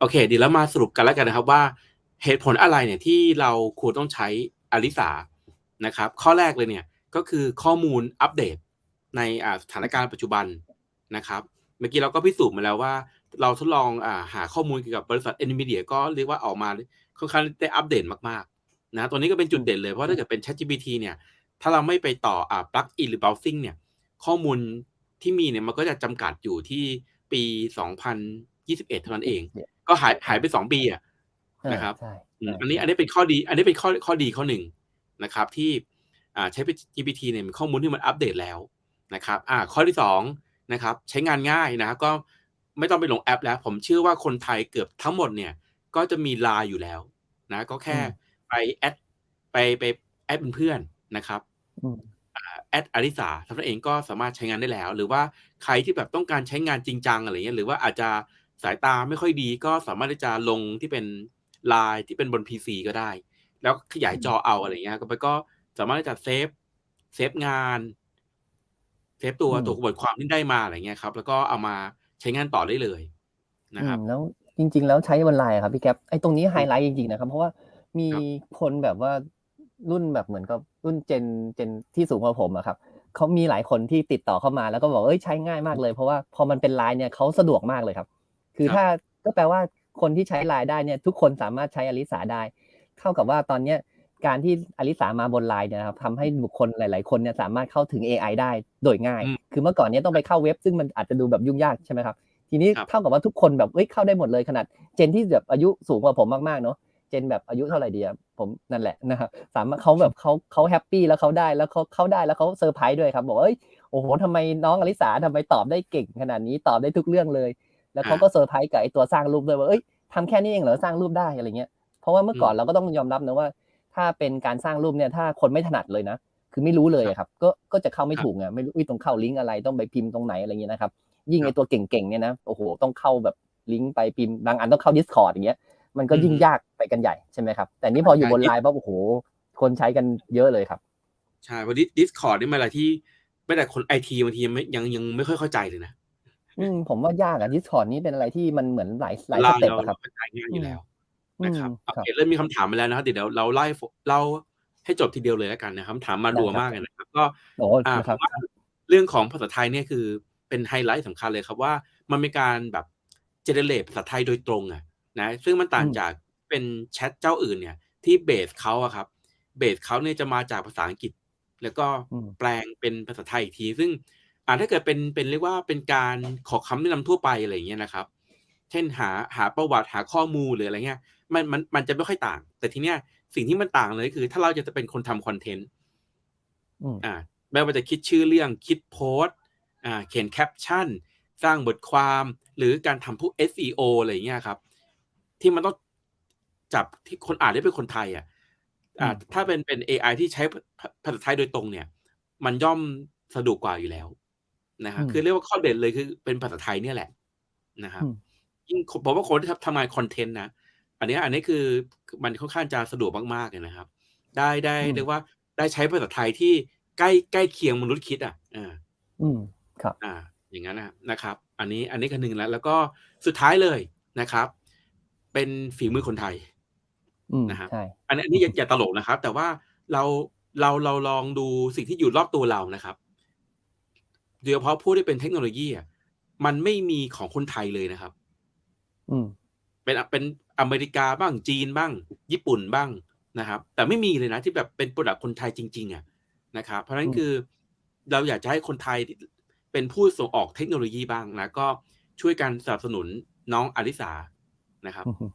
โอเคเดี๋ยวเรามาสรุปกันแล้วกันนะครับว่าเหตุผลอะไรเนี่ยที่เราควรต้องใช้อลิสานะครับ ข้อแรกเลยเนี่ยก็คือข้อมูลอัปเดตในสถานการณ์ปัจจุบันนะครับ เมื่อกี้เราก็พิสูจน์มาแล้วว่า เราทดลองอหาข้อมูลเกี่ยวกับบริษัท NVIDIA ก็เรียกว่าออกมาค่อนข้างได้อัปเดตมากๆนะตัวนี้ก็เป็นจุดเด่นเลย เพราะถ้าเกิดเป็น ChatGPT เนี่ยถ้าเราไม่ไปต่ออ่า plug in หรือ browsing เนี่ยข้อมูลที่มีเนี่ยมันก็จะจำกัดอยู่ที่ปี 2021 เท่านั้นเอง ก็หายหายไป2ปีอะอานะครับใช่อืมใช่อันนี้อันนี้เป็นข้อดี อันนี้เป็นข้อข้อดีข้อหนึ่งนะครับ ที่อ่าใช้ GPT เนี่ยมีข้อมูลที่มันอัปเดตแล้วนะครับอ่าข้อที่สองนะครับ ใช้งานง่ายนะครับก็ไม่ต้องไปลงแอปแล้ว ผมเชื่อว่าคนไทยเกือบทั้งหมดเนี่ย ก็จะมีไลน์อยู่แล้ว นะ ก็แค่อืมไปแอดไปไปแอดเป็นเพื่อนนะครับอืมแอดอลิสาทำนั้นเองก็สามารถใช้งานได้แล้ว หรือว่าใครที่แบบต้องการใช้งานจริงจังอะไรเงี้ยหรือว่าอาจจะ สายตาไม่ค่อยดีก็สามารถที่จะลงที่เป็นไลน์ที่เป็นบน PC ก็ได้ แล้วขยายจอเอาอะไรเงี้ยก็ไปก็สามารถที่จะเซฟเซฟงานเซฟตัวอืมตัวบทความที่ได้มาอะไรเงี้ยครับ แล้วก็เอามาใช้งานต่อได้เลยนะอืครับมแล้วจริง ๆ แล้วใช้บนไลน์อะครับพี่แก๊ปไอ้ตรงนี้ไฮไลท์จริงๆนะครับเพราะว่ามีครับคนแบบว่ารุ่นแบบเหมือนกับรุ่นเจนเจนที่สูงกว่าผมอะครับเขามีหลายคนที่ติดต่อเข้ามาแล้วก็บอกเอ้ยใช้ง่ายมากเลยเพราะว่าพอมันเป็นไลน์เนี่ยเขาสะดวกมากเลยครับ คือครับถ้าก็แปลว่าคนที่ใช้ไลน์ได้เนี่ยทุกคนสามารถใช้อลิสาได้เท่ากับว่าตอนเนี้ยการที่อลิสามาบนไลน์เนี่ยนะครับทำให้บุคคลหลาย ๆ คนเนี่ยสามารถเข้าถึง AI ได้โดยง่ายอืมคือเมื่อก่อนเนี้ต้องไปเข้าเว็บ ซึ่งมันอาจจะดูแบบยุ่งยากใช่ไหมครับ ทีนี้ครับเท่ากับว่าทุกคนแบบเอ้ยเข้าได้หมดเลยขนาด เจนที่แบบอายุสูงกว่าผมมาก ๆ เนาะเจนแบบอายุเท่าไหร่ดีอะผมนั่นแหละนะครับสามารถเขาแบบเขาเขาแฮปปี้แล้วเขาได้แล้วเขาเขาได้แล้วเขาเซอร์ไพรส์ด้วยครับ บอกว่าเอ้ยโอ้โหทำไมน้องอลิสาทำไมตอบได้เก่งขนาดนี้ตอบได้ทุกเรื่องเลย แล้วเขาก็เซอร์ไพรส์กับไอตัวสร้างรูปด้วยว่าเอ้ยทำแค่นี้เองเหรอสร้างรูปได้อะไรเงี้ยเพราะว่าเมื่อก่อนเราก็ต้องยอมรับนะว่า ถ้าเป็นการสร้างรูปเนี่ยถ้าคนไม่ถนัดเลยนะคือไม่รู้เลยอะครับก็ก็จะเข้าไม่ถูกไงไม่รู้อุ๊ยต้องเข้าลิงก์อะไรต้องไปพิมพ์ตรงไหนอะไรเงี้ยนะครับยิ่งครับไอตัวเก่งๆเนี่ยนะโอ้โหต้องเข้าแบบลิงก์ไปพิมพ์บางอันต้องเข้า Discord อย่างเงี้ยมันก็ยิ่งอืมยากไปกันใหญ่ใช่ไหมครับแต่นี่พออยู่บนใช่ไลน์ปั๊บโอ้โห คนใช้กันเยอะเลยครับใช่เพราะดิสคอร์ดนี่มันอะไรที่ไม่แต่คนไอทีบางทียังไม่ยังยังไม่ค่อยเข้าใจเลยนะ อืมผมว่ายากอะ Discord นี่เป็นอะไรที่มันเหมือนหลายหลายไลสน์เต็ปเราอะครับเราเข้าใจง่ายอยู่แล้วอืมนะครับอืมโอครับเคเริ่มมีคำถามมาแล้วนะครับเดี๋ยวเราไล่เล่าให้จบทีเดียวเลยแล้วกันนะครับคำถามมาได้รัวครับมากเลยนะครับ ก็โอ้อ่านะผครับมว่าเรื่องของภาษาไทยเนี่ยคือเป็นไฮไลท์สำคัญเลยครับว่ามันเป็นการแบบเจเนเรตภาษาไทยโดยตรงอะนะซึ่งมันต่างอืมจากเป็นแชทเจ้าอื่นเนี่ย ที่เบสเขาอะครับ เบสเขาเนี่ยจะมาจากภาษาอังกฤษ แล้วก็อืมแปลงเป็นภาษาไทยอีกที ซึ่ง อ่าถ้าเกิดเป็นเป็นเรียกว่าเป็นการขอคำแนะนำทั่วไปอะไรอย่างเงี้ยนะครับ เช่นหาหาประวัติหาข้อมูลหรืออะไรเงี้ยมันมันมันจะไม่ค่อยต่าง แต่ทีเนี้ยสิ่งที่มันต่างเลยคือ ถ้าเราจะเป็นคนทำคอนเทนต์อืมอ่าไม่ว่าจะคิดชื่อเรื่องคิดโพสต์อ่าเขียนแคปชั่น สร้างบทความหรือการทำพวก SEO อะไรอย่างเงี้ยครับ ที่มันต้องจับที่คนอ่านได้เป็นคนไทยอะอ่าอืมถ้าเป็นเป็น AI ที่ใช้ภาภาษาไทยโดยตรงเนี่ย มันย่อมสะดวกกว่าอยู่แล้ว นะฮะอืมคือเรียกว่าข้อเด่นเลยคือเป็นภาษาไทยเนี่ยแหละนะครับอืมยิ่งผมว่าคนที่ทำงานคอนเทนต์นะอันเนี้ยอันนี้คือมันค่อนข้างจะสะดวกมากๆเลยนะครับ ได้ได้อืมเรียกว่าได้ใช้ภาษาไทยที่ใกล้ใกล้เคียงมนุษย์คิดอะอ่าอืมครับอ่า อย่างนั้นนะนะครับ อันนี้อันนี้ก็หนึ่งแล้ว แล้วก็สุดท้ายเลยนะครับ เป็นฝีมือคนไทยอืมนะครับใช่อันนี้อันนี้อย่าอย่าตลกนะครับ แต่ว่าเราเราเราลองดูสิ่งที่อยู่รอบตัวเรานะครับ โดยเฉพาะผู้ที่เป็นเทคโนโลยีอะมันไม่มีของคนไทยเลยนะครับ อืมเป็นเป็นอเมริกาบ้างจีนบ้าง ญี่ปุ่นบ้างนะครับ แต่ไม่มีเลยนะที่แบบเป็นโปรดักคนไทยจริง ๆอะนะครับ เพราะฉะนั้นอืมคือเราอยากจะให้คนไทยเป็นผู้ส่งออกเทคโนโลยีบ้างนะก็ช่วยกันสนับสนุนน้องอลิสานะครับอืม